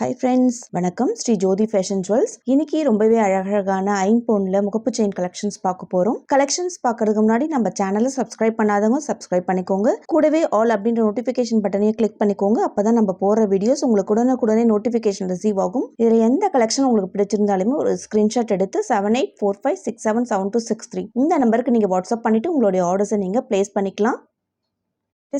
Hi friends வணக்கம். ஸ்ரீ ஜோதி fashion jewels இன்னைக்கு ரொம்பவே அழகழகான ஐம்பொன்ல முகப்பு செயின் கலெக்ஷன்ஸ் பார்க்க போறோம். கலெக்ஷன்ஸ் பார்க்கறதுக்கு முன்னாடி நம்ம சேனலை சப்ஸ்கிரைப் பண்ணாதவங்க சப்ஸ்கிரைப் பண்ணிக்கோங்க. கூடவே ஆல் அப்படின்ற நோட்டிஃபிகேஷன் பட்டனையும் கிளிக் பண்ணிக்கோங்க. அப்பதான் நம்ம போற வீடியோஸ் உங்களுக்கு உடனுக்குடனே நோட்டிஃபிகேஷன் ரிசீவ் ஆகும். இதுல எந்த கலெக்ஷன் உங்களுக்கு பிடிச்சிருந்தாலுமே ஒரு ஸ்கிரீன்ஷாட் எடுத்து seven eight four five six seven seven two six three இந்த நம்பருக்கு நீங்க வாட்ஸ்அப் பண்ணிட்டு உங்களுடைய ஆர்டர்ஸை நீங்க பிளேஸ் பண்ணிக்கலாம்.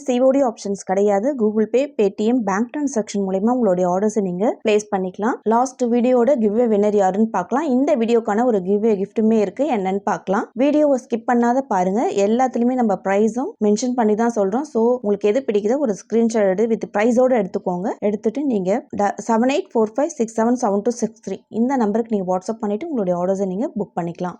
சிஓடி ஆப்ஷன்ஸ் கிடையாது. Google Pay Paytm bank transaction மூலயமா உங்களுடைய ஆர்டர்ஸை நீங்கள் ப்ளேஸ் பண்ணிக்கலாம். லாஸ்ட் வீடியோட கிவ்வே வின்னர் யாருன்னு பார்க்கலாம். இந்த வீடியோக்கான ஒரு கிவ்வே கிஃப்ட்டுமே இருக்கு. என்னன்னு பார்க்கலாம். வீடியோவை ஸ்கிப் பண்ணாத பாருங்க. எல்லாத்துலேயுமே நம்ம ப்ரைஸும் மென்ஷன் பண்ணி தான் சொல்கிறோம் ஸோ உங்களுக்கு எது பிடிக்குதோ ஒரு ஸ்க்ரீன்ஷாட் எடு வித் ப்ரைஸோடு எடுத்துக்கோங்க. எடுத்துட்டு நீங்கள் seven eight four five six seven seven two six three இந்த நம்பருக்கு நீங்கள் வாட்ஸ்அப் பண்ணிவிட்டு உங்களுடைய ஆர்டர்ஸை நீங்கள் புக் பண்ணிக்கலாம்.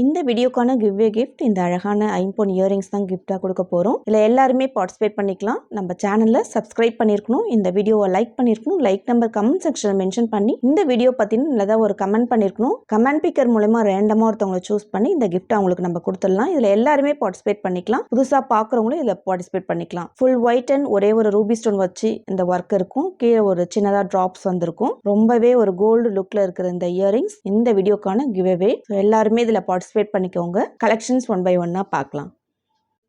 இந்த வீடியோக்கான கிவ்வே கிஃப்ட் இந்த அழகான ஐம்பொன் இயரிங்ஸ் தான் கிஃப்டாக கொடுக்க போகிறோம் இதில் எல்லாருமே பார்ட்டிசிபேட் பண்ணிக்கலாம். நம்ம சேனலில் சப்ஸ்கிரைப் பண்ணியிருக்கணும் இந்த வீடியோவை லைக் பண்ணியிருக்கணும் லைக் நம்பர் கமெண்ட் செக்ஷனில் மென்ஷன் பண்ணி இந்த வீடியோ பற்றின நல்லதாக ஒரு கமெண்ட் பண்ணியிருக்கணும் கமெண்ட் பிக்கர் மூலமா ரேண்டமாக ஒருத்தவங்களை சூஸ் பண்ணி இந்த கிஃப்ட் அவங்களுக்கு நம்ம கொடுத்துடலாம். இதில் எல்லாருமே பார்ட்டிசிபேட் பண்ணிக்கலாம். புதுசாக பார்க்குறவங்களும் இதில் பார்ட்டிசிபேட் பண்ணிக்கலாம். ஃபுல் ஒயிட் அண்ட் ஒரே ஒரு ரூபி ஸ்டோன் வச்சு இந்த ஒர்க் இருக்கும். கீழே ஒரு சின்னதாக ட்ராப்ஸ் வந்திருக்கும். ரொம்பவே ஒரு கோல்டு லுக்கில் இருக்கிற இந்த இயரிங்ஸ் இந்த வீடியோக்கான கிவ்வே எல்லாருமே இதில் பார்ட்டிசிபேட் பண்ணிக்கோங்க. கலெக்ஷன்ஸ் ஒன் பை ஒன்னாக பார்க்கலாம்.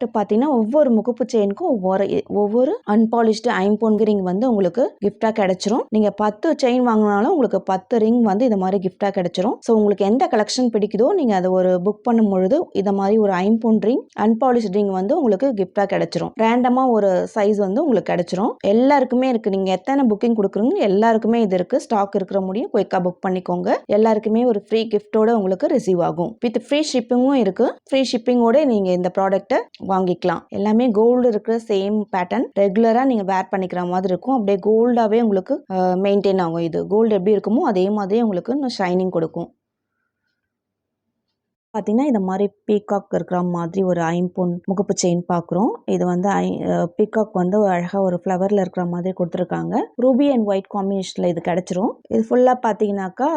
பார்த்தீங்கன்னா ஒவ்வொரு முகப்பு செயினுக்கும் ஒவ்வொரு ஒவ்வொரு அன்பாலிஷ்டு ஐம்பொன்கு ரிங் வந்து உங்களுக்கு கிஃப்டாக கிடைச்சிரும். நீங்கள் பத்து செயின் வாங்கினாலும் உங்களுக்கு பத்து ரிங் வந்து இது மாதிரி கிஃப்டாக கிடைச்சிரும். ஸோ உங்களுக்கு எந்த கலெக்ஷன் பிடிக்குதோ நீங்கள் அதை ஒரு புக் பண்ணும் பொழுது இதை மாதிரி ஒரு ஐம்பொன் ரிங் அன்பாலிஷ்டு ரிங் வந்து உங்களுக்கு கிஃப்டாக கிடைச்சிரும். ரேண்டமாக ஒரு சைஸ் வந்து உங்களுக்கு கிடைச்சிரும். எல்லாருக்குமே இருக்குது நீங்கள் எத்தனை புக்கிங் கொடுக்குறீங்க எல்லாருக்குமே இது இருக்குது ஸ்டாக் இருக்கிற முடியும். குயிக்காக புக் பண்ணிக்கோங்க. எல்லாருக்குமே ஒரு ஃப்ரீ கிஃப்டோட உங்களுக்கு ரிசீவ் ஆகும். வித் ஃப்ரீ ஷிப்பிங்கும் இருக்குது ஃப்ரீ ஷிப்பிங்கோட நீங்கள் இந்த ப்ராடக்ட்டை வாங்கிக்கலாம். எல்லாமே கோல்டு இருக்கிற சேம் பேட்டர்ன் ரெகுலராக நீங்கள் வேர் பண்ணிக்கிற மாதிரி இருக்கும். அப்படியே கோல்டாகவே உங்களுக்கு மெயின்டைன் ஆகும் இது. கோல்டு எப்படி இருக்குமோ அதே மாதிரி உங்களுக்கு ஷைனிங் கொடுக்கும். பார்த்தீங்கன்னா இந்த மாதிரி பீகாக் இருக்கிற மாதிரி ஒரு ஐம்பொன் முகப்பு செயின் பார்க்குறோம் இது வந்து ஐ பீகாக் வந்து அழகாக ஒரு ஃப்ளவரில் இருக்கிற மாதிரி கொடுத்துருக்காங்க. ரூபி அண்ட் ஒயிட் காம்பினேஷனில் இது கிடச்சிரும். இது ஃபுல்லாக பார்த்தீங்கன்னாக்கா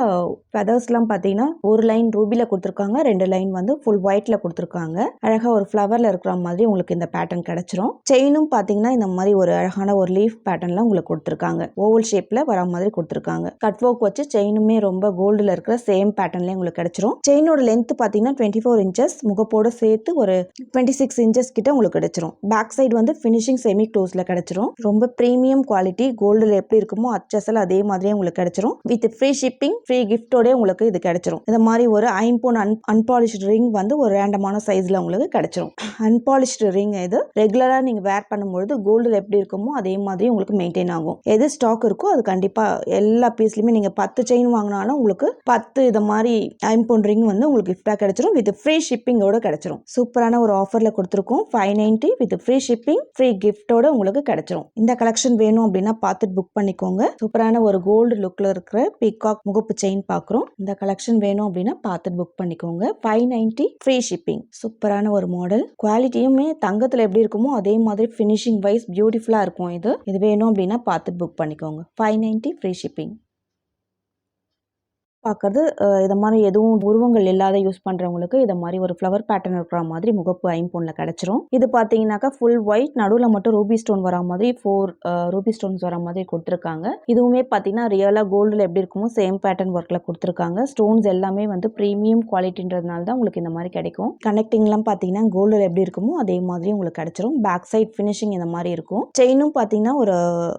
ஃபெதர்ஸ்லாம் பார்த்தீங்கன்னா ஒரு லைன் ரூபியில் கொடுத்துருக்காங்க ரெண்டு லைன் வந்து ஃபுல் ஒயிட்டில் கொடுத்துருக்காங்க. அழகாக ஒரு ஃப்ளவரில் இருக்கிற மாதிரி உங்களுக்கு இந்த பேட்டர்ன் கிடச்சிரும். செயினும் பார்த்தீங்கன்னா இந்த மாதிரி ஒரு அழகான ஒரு லீஃப் பேட்டர்னில் உங்களுக்கு கொடுத்துருக்காங்க. ஓவல் ஷேப்பில் வர மாதிரி கொடுத்துருக்காங்க. கட் ஒர்க் வச்சு செயினுமே ரொம்ப கோல்டில் இருக்கிற சேம் பேட்டர்ன்லேயே உங்களுக்கு கிடச்சிரும். செயினோட லென்த் பார்த்தீங்கன்னா பார்த்தீங்கன்னா டுவெண்ட்டி ஃபோர் இன்ச்சஸ் முகப்போடு சேர்த்து ஒரு டுவெண்ட்டி சிக்ஸ் இன்ச்சஸ் கிட்ட உங்களுக்கு கிடைச்சிரும். பேக் சைடு வந்து ஃபினிஷிங் செமி க்ளோஸில் கிடைச்சிரும். ரொம்ப ப்ரீமியம் குவாலிட்டி கோல்டில் எப்படி இருக்குமோ அச்சசல் அதே மாதிரியே உங்களுக்கு கிடைச்சிரும். வித் ஃப்ரீ ஷிப்பிங் ஃப்ரீ கிஃப்டோடே உங்களுக்கு இது கிடச்சிரும். இந்த மாதிரி ஒரு ஐம்போன் அன் அன்பாலிஷ்டு ரிங் வந்து ஒரு ரேண்டமான சைஸில் உங்களுக்கு கிடைச்சிரும். அன்பாலிஷ்டு ரிங் இது ரெகுலராக நீங்கள் வேர் பண்ணும்பொழுது கோல்டில் எப்படி இருக்குமோ அதே மாதிரி உங்களுக்கு மெயின்டைன் ஆகும். எது ஸ்டாக் இருக்கோ அது கண்டிப்பாக எல்லா பீஸ்லையுமே நீங்கள் பத்து செயின் வாங்கினாலும் உங்களுக்கு பத்து இது மாதிரி ஐம்போன் ரிங் வந்து உங்களுக்கு கிஃப்டாக கிடைச்சி கிடைச்சிரும் வித் ஃப்ரீ ஷிப்பிங்கோட கிடைச்சிரும். சூப்பரான ஒரு ஆஃபரில் கொடுத்துருக்கோம். Five ninety with free shipping free கிஃப்டோட உங்களுக்கு கிடைச்சிரும். இந்த கலெக்ஷன் வேணும் அப்படின்னா பார்த்துட்டு புக் பண்ணிக்கோங்க. சூப்பரான ஒரு கோல்டு லுக்கில் இருக்கிற பீகாக் முகப்பு செயின் பார்க்குறோம். இந்த கலெக்ஷன் வேணும் அப்படின்னா பார்த்துட்டு புக் பண்ணிக்கோங்க. ஃபைவ் நைன்ட்டி ஃப்ரீ ஷிப்பிங் சூப்பரான ஒரு மாடல் குவாலிட்டியுமே தங்கத்தில் எப்படி இருக்குமோ அதே மாதிரி ஃபினிஷிங் வைஸ் பியூட்டிஃபுல்லாக இருக்கும் இது. இது வேணும் அப்படின்னா பார்த்துட்டு புக் பண்ணிக்கோங்க. ஃபைவ் நைன்ட்டி ஃப்ரீ ஷிப்பிங் பார்க்குறது இதை மாதிரி எதுவும் உருவங்கள் இல்லாத யூஸ் பண்ணுறவங்களுக்கு இதை மாதிரி ஒரு ஃப்ளவர் பேட்டர்ன் இருக்கிற மாதிரி முகப்பு ஐம்பொனில் கிடச்சிரும். இது பார்த்தீங்கன்னாக்கா ஃபுல் ஒயிட் நடுவில் மட்டும் ரூபி ஸ்டோன் வரா மாதிரி ஃபோர் ரூபி ஸ்டோன்ஸ் வர மாதிரி கொடுத்துருக்காங்க. இதுவுமே பார்த்தீங்கன்னா ரியலாக கோல்டில் எப்படி இருக்குமோ சேம் பேட்டர்ன் ஒர்க்கில் கொடுத்துருக்காங்க. ஸ்டோன்ஸ் எல்லாமே வந்து ப்ரீமியம் குவாலிட்டின்றதுனால தான் உங்களுக்கு இந்த மாதிரி கிடைக்கும். கனெக்டிங்லாம் பார்த்தீங்கன்னா கோல்டில் எப்படி இருக்குமோ அதே மாதிரி உங்களுக்கு கிடைச்சிரும். பேக் சைட் ஃபினிஷிங் இந்த மாதிரி இருக்கும். செயினும் பார்த்தீங்கன்னா ஒரு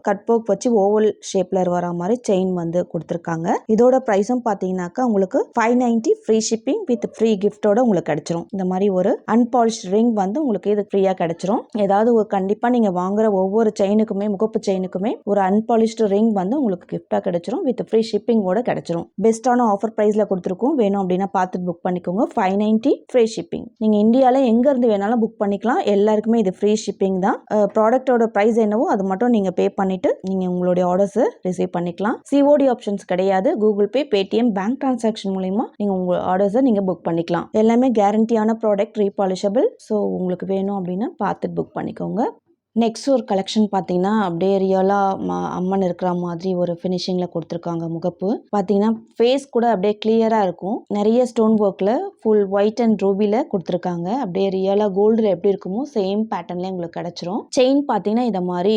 கட் போக் வச்சு ஓவல் ஷேப்பில் வர மாதிரி செயின் வந்து கொடுத்துருக்காங்க. இதோட ப்ரைஸும் பார்த்தீங்கன்னாக்கா உங்களுக்கு five ninety free shipping with free கிஃப்டோட உங்களுக்கு கிடைச்சிரும். இந்த மாதிரி ஒரு அன்பாலிஷ் ரிங் வந்து உங்களுக்கு இது ஃப்ரீயாக கிடைச்சிரும். ஏதாவது ஒரு கண்டிப்பாக நீங்கள் வாங்குற ஒவ்வொரு செயினுக்குமே முகப்பு செயினுக்குமே ஒரு அன்பாலிஷ்டு ரிங் வந்து உங்களுக்கு கிஃப்டாக கிடைச்சிரும். வித் ஃப்ரீ ஷிப்பிங்கோட கிடைச்சிரும். பெஸ்ட்டான ஆஃபர் ப்ரைஸில் கொடுத்துருக்கோம். வேணும் அப்படின்னா பார்த்துட்டு புக் பண்ணிக்கோங்க. ஃபைவ் நைன்ட்டி ஃப்ரீ ஷிப்பிங் நீங்கள் இந்தியாவில் எங்கேருந்து வேணாலும் புக் பண்ணிக்கலாம். எல்லாருக்குமே இது ஃப்ரீ ஷிப்பிங் தான். ப்ராடக்டோட ப்ரைஸ் என்னவோ அது மட்டும் நீங்கள் பே பண்ணிவிட்டு நீங்கள் உங்களுடைய ஆர்டர்ஸை ரிசீவ் பண்ணிக்கலாம். சிஓடி ஆப்ஷன்ஸ் கிடையாது. Google Pay Paytm online bank transaction மூலயமா நீங்கள் உங்கள் ஆர்டர்ஸை நீங்கள் புக் பண்ணிக்கலாம். எல்லாமே கேரண்டியான ப்ராடக்ட் ரீபாலிஷபிள் ஸோ உங்களுக்கு வேணும் அப்படின்னா பார்த்துட்டு புக் பண்ணிக்கோங்க. நெக்ஸ்ட் ஒரு கலெக்ஷன் பார்த்தீங்கன்னா அப்படியே ரியலாக அம்மன் இருக்கிற மாதிரி ஒரு ஃபினிஷிங்கில் கொடுத்துருக்காங்க முகப்பு. பார்த்தீங்கன்னா ஃபேஸ் கூட அப்படியே கிளியராக இருக்கும். நிறைய ஸ்டோன் ஒர்க்கில் ஃபுல் ஒயிட் அண்ட் ரூபியில் கொடுத்துருக்காங்க. அப்படியே ரியலாக கோல்டில் எப்படி இருக்குமோ சேம் பேட்டர்ன்லேயே உங்களுக்கு கிடச்சிரும். செயின் பார்த்தீங்கன்னா இந்த மாதிரி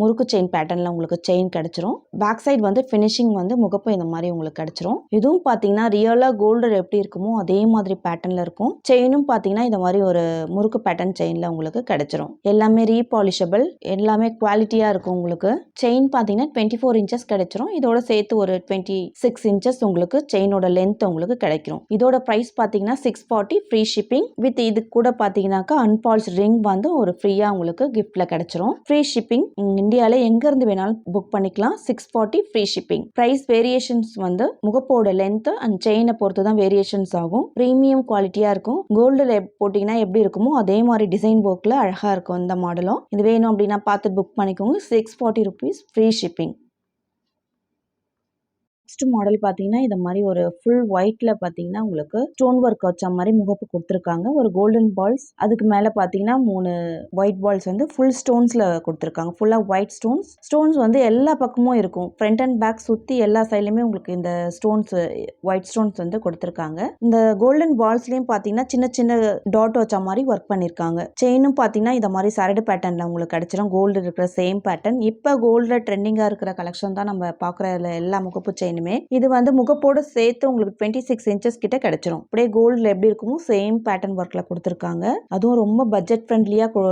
முறுக்கு செயின் பேட்டர்னில் உங்களுக்கு செயின் கிடச்சிரும். பேக் சைடு வந்து ஃபினிஷிங் வந்து முகப்பு இந்த மாதிரி உங்களுக்கு கிடச்சிரும். இதுவும் பார்த்தீங்கன்னா ரியலாக கோல்டு எப்படி இருக்குமோ அதே மாதிரி பேட்டர்னில் இருக்கும். செயினும் பார்த்தீங்கன்னா இந்த மாதிரி ஒரு முறுக்கு பேட்டர்ன் செயினில் உங்களுக்கு கிடச்சிரும். எல்லாமே பாலிஷபிள் எல்லாமே குவாலிட்டியாக இருக்கும் உங்களுக்கு. செயின் பார்த்தீங்கன்னா டுவெண்ட்டி ஃபோர் இன்ச்சஸ் கிடைச்சிரும். இதோட சேர்த்து ஒரு டுவெண்ட்டி சிக்ஸ் இன்ச்சஸ் உங்களுக்கு செயினோட லென்த் உங்களுக்கு கிடைக்கும். இதோட ப்ரைஸ் பார்த்தீங்கன்னா six forty free shipping with இது கூட பார்த்தீங்கன்னாக்கா அன்பால்ஸ் ரிங் வந்து ஒரு ஃப்ரீயாக உங்களுக்கு கிஃப்ட்டில் கிடைச்சிரும். ஃப்ரீ ஷிப்பிங் இந்தியாவில் எங்கேருந்து வேணாலும் புக் பண்ணிக்கலாம். Six forty free shipping price variations வந்து முகப்போட லென்த் அண்ட் செயினை பொறுத்து தான் வேரியேஷன்ஸ் ஆகும். ப்ரீமியம் குவாலிட்டியாக இருக்கும். கோல்டில் போட்டிங்கன்னா எப்படி இருக்குமோ அதே மாதிரி டிசைன் ஒர்க்கில் அழகாக இருக்கும் இந்த மாடலும் இது வேணும் அப்படின்னா பார்த்து புக் பண்ணிக்கோங்க. Six forty rupees free shipping next model பார்த்தீங்கன்னா இந்த மாதிரி ஒரு ஃபுல் ஒயிட்ல பார்த்தீங்கன்னா உங்களுக்கு ஸ்டோன் ஒர்க் வச்ச மாதிரி முகப்பு கொடுத்துருக்காங்க. ஒரு கோல்டன் பால்ஸ் அதுக்கு மேலே பார்த்தீங்கன்னா மூணு ஒயிட் பால்ஸ் வந்து ஃபுல் ஸ்டோன்ஸில் கொடுத்துருக்காங்க. ஃபுல்லாக ஒயிட் ஸ்டோன்ஸ் ஸ்டோன்ஸ் வந்து எல்லா பக்கமும் இருக்கும். ஃப்ரண்ட் அண்ட் பேக் சுற்றி எல்லா சைட்லையுமே உங்களுக்கு இந்த ஸ்டோன்ஸ் ஒயிட் ஸ்டோன்ஸ் வந்து கொடுத்துருக்காங்க. இந்த கோல்டன் பால்ஸ்லேயும் பார்த்தீங்கன்னா சின்ன சின்ன டாட் வச்ச மாதிரி ஒர்க் பண்ணியிருக்காங்க செயினும் பார்த்தீங்கன்னா இந்த மாதிரி சரடு பேட்டர்னில் உங்களுக்கு கிடச்சிடும் கோல்டு இருக்கிற சேம் பேட்டர்ன் இப்போ கோல்டில் ட்ரெண்டிங்காக இருக்கிற கலெக்ஷன் தான் நம்ம பார்க்குற எல்லா முகப்பு இனிமே இது வந்து முகப்போடு சேர்த்து உங்களுக்கு டுவெண்ட்டி சிக்ஸ் இன்ச்சஸ் கிட்ட கிடைச்சிரும். அப்படியே கோல்டில் எப்படி இருக்குமோ சேம் பேட்டர்ன் ஒர்க்கில் கொடுத்துருக்காங்க. அதுவும் ரொம்ப பட்ஜெட் ஃப்ரெண்ட்லியாக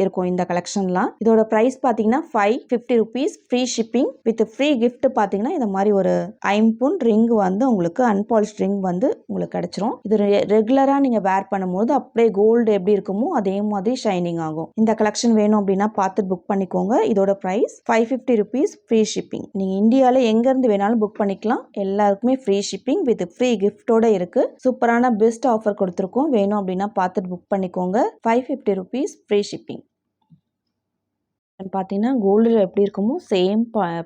இருக்கும் இந்த கலெக்ஷன்லாம் இதோட ப்ரைஸ் பார்த்தீங்கன்னா five fifty rupees free shipping with free gift பார்த்தீங்கன்னா இந்த மாதிரி ஒரு ஐம்பூன் ரிங் வந்து உங்களுக்கு அன்பாலிஷ் ரிங் வந்து உங்களுக்கு கிடைச்சிரும். இது ரெகுலராக நீங்கள் வேர் பண்ணும்போது அப்படியே கோல்டு எப்படி இருக்குமோ அதே மாதிரி ஷைனிங் ஆகும். இந்த கலெக்ஷன் வேணும் அப்படின்னா பார்த்து புக் பண்ணிக்கோங்க. இதோட price five fifty rupees free shipping நீங்கள் இந்தியாவில் எங்கேருந்து வேணாலும் புக் பண்ணிக்கலாம். எல்லாருக்குமே ஃப்ரீ ஷிப்பிங் வித் ஃப்ரீ கிஃப்டோட இருக்கு. சூப்பரான பெஸ்ட் ஆஃபர் கொடுத்துருக்கோம். வேணும் அப்படின்னா பார்த்துட்டு புக் பண்ணிக்கோங்க. Five fifty rupees free shipping பார்த்தீங்கன்னா கோல்டில் எப்படி இருக்குமோ சேம்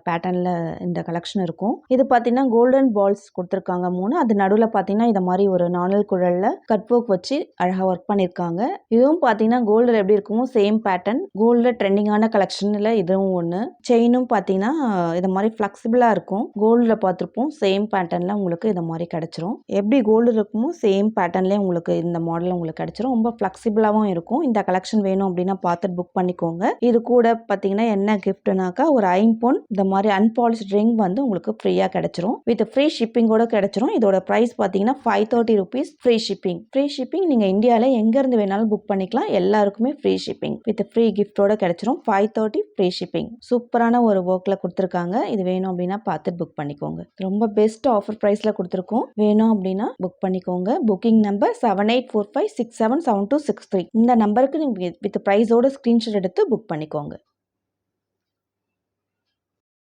பேட்டர்னில் இந்த கலெக்ஷன் இருக்கும். இது பார்த்தீங்கன்னா கோல்டன் பால்ஸ் கொடுத்துருக்காங்க மூணு. அது நடுவில் பார்த்தீங்கன்னா இதை மாதிரி ஒரு நாணல் குழலில் கட் ஒர்க் வச்சு அழகாக ஒர்க் பண்ணியிருக்காங்க. இதுவும் பார்த்தீங்கன்னா கோல்டில் எப்படி இருக்குமோ சேம் பேட்டர்ன் கோல்டில் ட்ரெண்டிங்கான கலெக்ஷனில் இதுவும் ஒன்று செயினும் பார்த்தீங்கன்னா இதை மாதிரி ஃப்ளெக்சிபிளாக இருக்கும். கோல்டில் பார்த்துருப்போம் சேம் பேட்டர்னில் உங்களுக்கு இதை மாதிரி கிடச்சிரும். எப்படி கோல்டு இருக்குமோ சேம் பேட்டர்ன்லேயே உங்களுக்கு இந்த மாடல் உங்களுக்கு கிடச்சிரும். ரொம்ப ஃப்ளெக்சிபிளாகவும் இருக்கும். இந்த கலெக்ஷன் வேணும் அப்படின்னா பார்த்துட்டு புக் பண்ணிக்கோங்க. இது கூட பார்த்தீங்கன்னா என்ன கிஃப்ட்னாக்கா ஒரு ஐம்பொன் இந்த மாதிரி அன்பாலிஷ் ரிங் வந்து உங்களுக்கு ஃப்ரீயாக கிடைச்சிரும். வித் ஃப்ரீ ஷிப்பிங்கோட கிடைச்சிரும். இதோட ப்ரைஸ் பார்த்தீங்கன்னா five thirty rupees free shipping free shipping நீங்கள் இந்தியாவில் எங்கேருந்து வேணாலும் புக் பண்ணிக்கலாம். எல்லாருக்குமே ஃப்ரீ ஷிப்பிங் வித் ஃப்ரீ கிஃப்டோட கிடைச்சிரும். ஃபைவ் தேர்ட்டி ஃப்ரீ ஷிப்பிங் சூப்பரான ஒரு ஒர்க்கில் கொடுத்துருக்காங்க. இது வேணும் அப்படின்னா பார்த்துட்டு புக் பண்ணிக்கோங்க. ரொம்ப பெஸ்ட் ஆஃபர் ப்ரைஸில் கொடுத்துருக்கோம். வேணும் அப்படின்னா புக் பண்ணிக்கோங்க. Booking number seven eight four five six seven seven two six three இந்த நம்பருக்கு நீங்கள் வித் ப்ரைஸோட ஸ்க்ரீன்ஷாட் எடுத்து புக் பண்ணிக்கோங்க.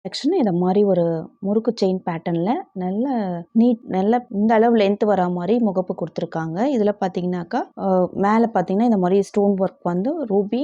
செக்ஷன் இதை மாதிரி ஒரு முறுக்கு செயின் பேட்டர்னில் நல்ல நீட் நல்ல இந்த அளவு லென்த் வரா மாதிரி முகப்பு கொடுத்துருக்காங்க. இதில் பார்த்தீங்கன்னாக்கா மேலே பார்த்தீங்கன்னா இந்த மாதிரி ஸ்டோன் ஒர்க் வந்து ruby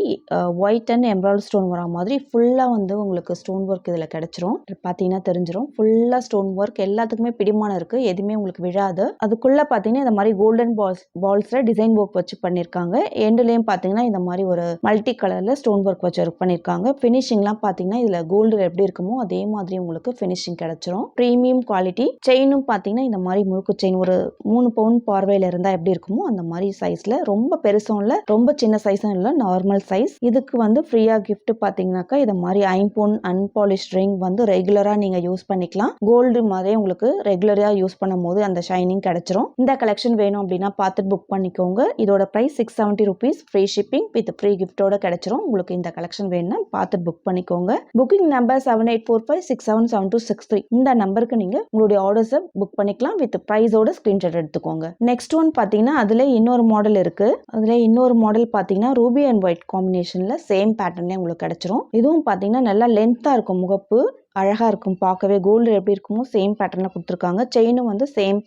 white and embroidery stone வரா மாதிரி ஃபுல்லாக வந்து உங்களுக்கு ஸ்டோன் ஒர்க் இதில் கிடச்சிரும். பார்த்தீங்கன்னா தெரிஞ்சிடும் ஃபுல்லாக ஸ்டோன் ஒர்க் எல்லாத்துக்குமே பிடிமானம் இருக்குது எதுவுமே உங்களுக்கு விழாது. அதுக்குள்ளே பார்த்தீங்கன்னா இந்த மாதிரி கோல்டன் பால்ஸ் பால்ஸில் டிசைன் ஒர்க் வச்சு பண்ணியிருக்காங்க எண்டுலேயும் பார்த்தீங்கன்னா இந்த மாதிரி ஒரு மல்டி கலரில் ஸ்டோன் ஒர்க் வச்சு ஒர்க் பண்ணியிருக்காங்க ஃபினிஷிங்லாம் பார்த்தீங்கன்னா இதில் கோல்டு எப்படி இருக்குமோ அதே மாதிரி உங்களுக்கு ஃபினிஷிங் கிடைச்சிரும். ப்ரீமியம் குவாலிட்டி செயினும் பார்த்தீங்கன்னா இந்த மாதிரி முறுக்கு செயின் ஒரு மூணு பவுன் பார்வையில் இருந்தால் எப்படி இருக்குமோ அந்த மாதிரி சைஸில் ரொம்ப பெருசும் இல்லை ரொம்ப சின்ன சைஸும் இல்லை நார்மல் சைஸ் இதுக்கு வந்து ஃப்ரீயாக கிஃப்ட் பார்த்தீங்கன்னாக்கா இதை மாதிரி ஐம்பொன் அன்பாலிஷ் ரிங் வந்து ரெகுலராக நீங்கள் யூஸ் பண்ணிக்கலாம். கோல்டு மாதிரி உங்களுக்கு ரெகுலராக யூஸ் பண்ணும் போது அந்த ஷைனிங் கிடைச்சிரும். இந்த கலெக்ஷன் வேணும் அப்படின்னா பார்த்துட்டு புக் பண்ணிக்கோங்க. இதோட price six seventy rupees free shipping with free கிஃப்டோட கிடைச்சிரும். உங்களுக்கு இந்த கலெக்ஷன் வேணும்னா பார்த்துட்டு புக் பண்ணிக்கோங்க. Booking number seven eight four four five six seven seven two six three இந்த நம்பருக்கு நீங்கள் உங்களுடைய ஆர்டர்ஸை புக் பண்ணிக்கலாம் வித் ப்ரைஸோட ஸ்க்ரீன்ஷாட் எடுத்துக்கோங்க. நெக்ஸ்ட் ஒன் பார்த்தீங்கன்னா அதில் இன்னொரு மாடல் இருக்குது அதில் இன்னொரு மாடல் பார்த்தீங்கன்னா ரூபி அண்ட் ஒயிட் காம்பினேஷனில் சேம் பேட்டர்ன்லேயே உங்களுக்கு கிடைச்சிரும். இதுவும் பார்த்தீங்கன்னா நல்லா லென்த்தாக இருக்கும் முகப்பு. அழகாக இருக்கும் பார்க்கவே கோல்டு எப்படி இருக்குமோ சேம் பேட்டர்னில் கொடுத்துருக்காங்க. செயினும் வந்து சேம்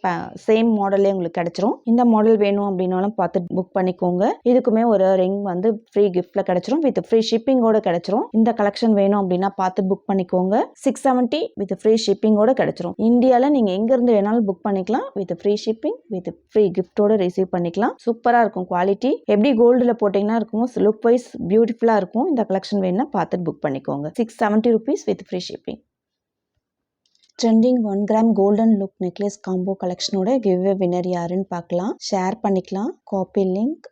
சேம் மாடலே உங்களுக்கு கிடைச்சிரும். இந்த மாடல் வேணும் அப்படின்னாலும் பார்த்து புக் பண்ணிக்கோங்க. இதுக்குமே ஒரு ரிங் வந்து ஃப்ரீ கிஃப்ட்டில் கிடைச்சிரும். வித் ஃப்ரீ ஷிப்பிங்கோட கிடைச்சிரும். இந்த கலெக்ஷன் வேணும் அப்படின்னா பார்த்து புக் பண்ணிக்கோங்க. சிக்ஸ் செவன்ட்டி வித் ஃப்ரீ ஷிப்பிங்கோட கிடைச்சிரும். இந்தியாவில் நீங்கள் எங்கேருந்து வேணாலும் புக் பண்ணிக்கலாம். With free shipping with free கிஃப்டோட receive பண்ணிக்கலாம். சூப்பராக இருக்கும் குவாலிட்டி எப்படி கோல்டில் போட்டிங்கன்னா இருக்கும் லுக் வைஸ் பியூட்டிஃபுல்லாக இருக்கும். இந்த கலெக்ஷன் வேணும்னா பார்த்துட்டு புக் பண்ணிக்கோங்க. Six seventy rupees with free shipping trending one gram golden look necklace combo கலெக்ஷனோட giveaway winner யாருன்னு பார்க்கலாம். ஷேர் பண்ணிக்கலாம். Copy link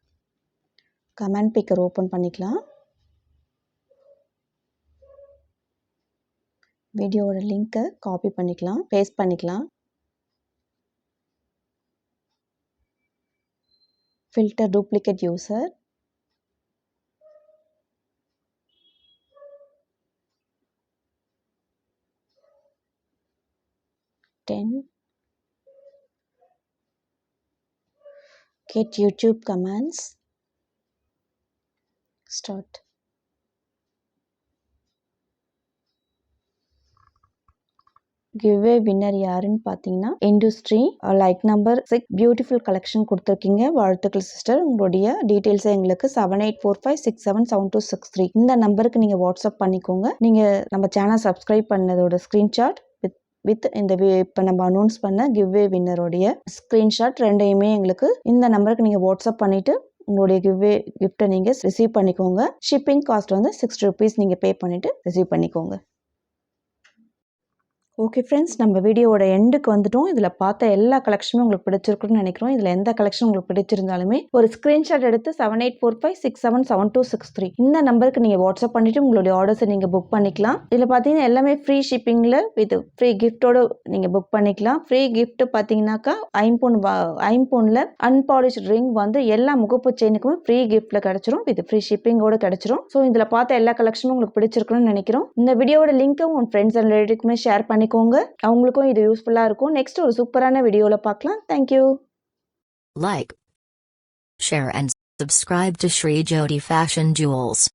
comment picker open பண்ணிக்கலாம். வீடியோவோட லிங்க்கை காப்பி பண்ணிக்கலாம். பேஸ்ட் பண்ணிக்கலாம். Filter duplicate user ten get YouTube commands. Start. Giveaway winner யாருன்னு பார்த்தீங்கன்னா industry like number six beautiful collection கொடுத்துருக்கீங்க. வாழ்த்துக்கள் சிஸ்டர் உங்களுடைய டீட்டெயில்ஸை எங்களுக்கு seven eight four five six seven seven two six three இந்த நம்பருக்கு நீங்கள் வாட்ஸ்அப் பண்ணிக்கோங்க. நீங்கள் நம்ம சேனல் சப்ஸ்கிரைப் பண்ணதோட ஸ்க்ரீன்ஷாட் வித் இந்த இப்போ நம்ம அனௌன்ஸ் பண்ண கிவ்வே வின்னருடைய ஸ்க்ரீன்ஷாட் ரெண்டையுமே எங்களுக்கு இந்த நம்பருக்கு நீங்கள் வாட்ஸ்அப் பண்ணிவிட்டு உங்களுடைய கிவ்வே கிஃப்ட்டை நீங்கள் ரிசீவ் பண்ணிக்கோங்க. ஷிப்பிங் காஸ்ட் வந்து சிக்ஸ்டி ருபீஸ் நீங்கள் பே பண்ணிவிட்டு ரிசீவ் பண்ணிக்கோங்க. ஓகே ஃப்ரெண்ட்ஸ் நம்ம வீடியோவோட எண்டுக்கு வந்துட்டோம். இதில் பார்த்த எல்லா கலெக்ஷனும் உங்களுக்கு பிடிச்சிருக்குன்னு நினைக்கிறோம். இதில் எந்த கலெக்ஷன் உங்களுக்கு பிடிச்சிருந்தாலுமே ஒரு ஸ்க்ரீன்ஷாட் எடுத்து seven eight four five six seven seven two six three இந்த நம்பருக்கு நீங்கள் வாட்ஸ்அப் பண்ணிவிட்டு உங்களுடைய ஆர்டர்ஸை நீங்கள் புக் பண்ணிக்கலாம். இதில் பார்த்தீங்கன்னா எல்லாமே ஃப்ரீ ஷிப்பிங்கில் வித் ஃப்ரீ கிஃப்ட்டோட நீங்கள் புக் பண்ணிக்கலாம். ஃப்ரீ கிஃப்ட் பார்த்தீங்கன்னாக்கா ஐம்பொன் ஐம்பொனில் அன்பாலிஷ் ரிங் வந்து எல்லா முகப்பு செயினுக்குமே ஃப்ரீ கிஃப்ட்டில் கிடச்சிரும். வித் ஃப்ரீ ஷிப்பிங்கோட கிடச்சிரும். ஸோ இதில் பார்த்த எல்லா கலெக்ஷனும் உங்களுக்கு பிடிச்சிருக்குன்னு நினைக்கிறோம். இந்த வீடியோட லிங்க்கை உங்கள் ஃப்ரெண்ட்ஸ் அண்ட் ரிலேட்டிவ்க்குமே ஷேர் பண்ணிக்கோங்க. அவங்களுக்கும் இது யூஸ்ஃபுல்லாக இருக்கும். நெக்ஸ்ட் ஒரு சூப்பரான வீடியோவில் பார்க்கலாம். Thank you like share and subscribe to Shri Jyoti Fashion Jewels.